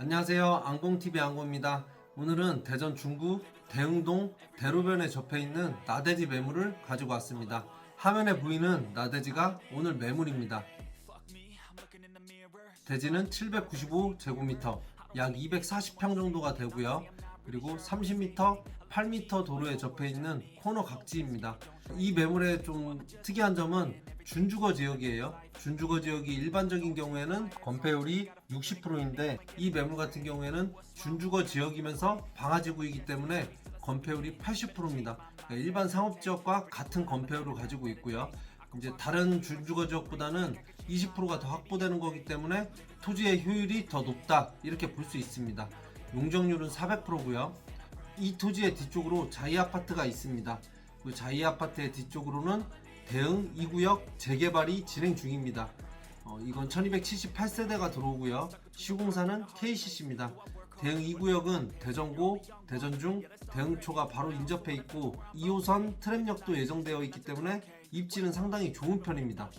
안녕하세요. 앙공TV 앙공입니다. 오늘은 대전 중구 대흥동 대로변에 접해 있는 나대지 매물을 가지고 왔습니다. 화면에 보이는 나대지가 오늘 매물입니다. 대지는 795제곱미터, 약 240평 정도가 되고요. 그리고 30m, 8m 도로에 접해 있는 코너 각지입니다. 이 매물의 좀 특이한 점은 준주거 지역이에요. 준주거 지역이 일반적인 경우에는 건폐율이 60%인데 이 매물 같은 경우에는 준주거 지역이면서 방화지구이기 때문에 건폐율이 80%입니다. 일반 상업 지역과 같은 건폐율을 가지고 있고요. 이제 다른 준주거 지역보다는 20%가 더 확보되는 거기 때문에 토지의 효율이 더 높다 이렇게 볼 수 있습니다. 용적률은 400%고요. 이 토지의 뒤쪽으로 자이 아파트가 있습니다. 그 자이 아파트의 뒤쪽으로는 대응 2구역 재개발이 진행 중입니다. 어, 이건 1278세대가 들어오고요. 시공사는 KCC입니다. 대응 2구역은 대전고, 대전중, 대응초가 바로 인접해 있고 2호선 트램역도 예정되어 있기 때문에 입지는 상당히 좋은 편입니다.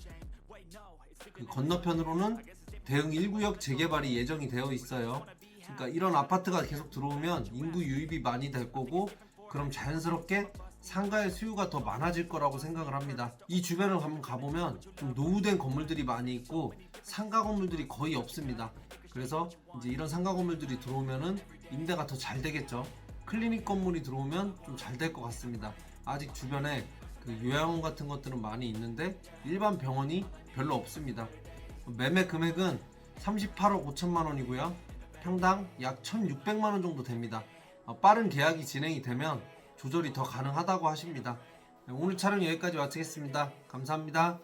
그 건너편으로는 대응 1구역 재개발이 예정이 되어 있어요. 그러니까 이런 아파트가 계속 들어오면 인구 유입이 많이 될 거고 그럼 자연스럽게 상가의 수요가 더 많아질 거라고 생각을 합니다. 이 주변을 한번 가보면 좀 노후된 건물들이 많이 있고 상가 건물들이 거의 없습니다. 그래서 이제 이런 상가 건물들이 들어오면은 임대가 더 잘 되겠죠. 클리닉 건물이 들어오면 좀 잘 될 것 같습니다. 아직 주변에 그 요양원 같은 것들은 많이 있는데 일반 병원이 별로 없습니다. 매매 금액은 38억 5천만 원이고요. 평당 약 1,600만 원 정도 됩니다. 어, 빠른 계약이 진행이 되면 조절이 더 가능하다고 하십니다. 네, 오늘 촬영 여기까지 마치겠습니다. 감사합니다.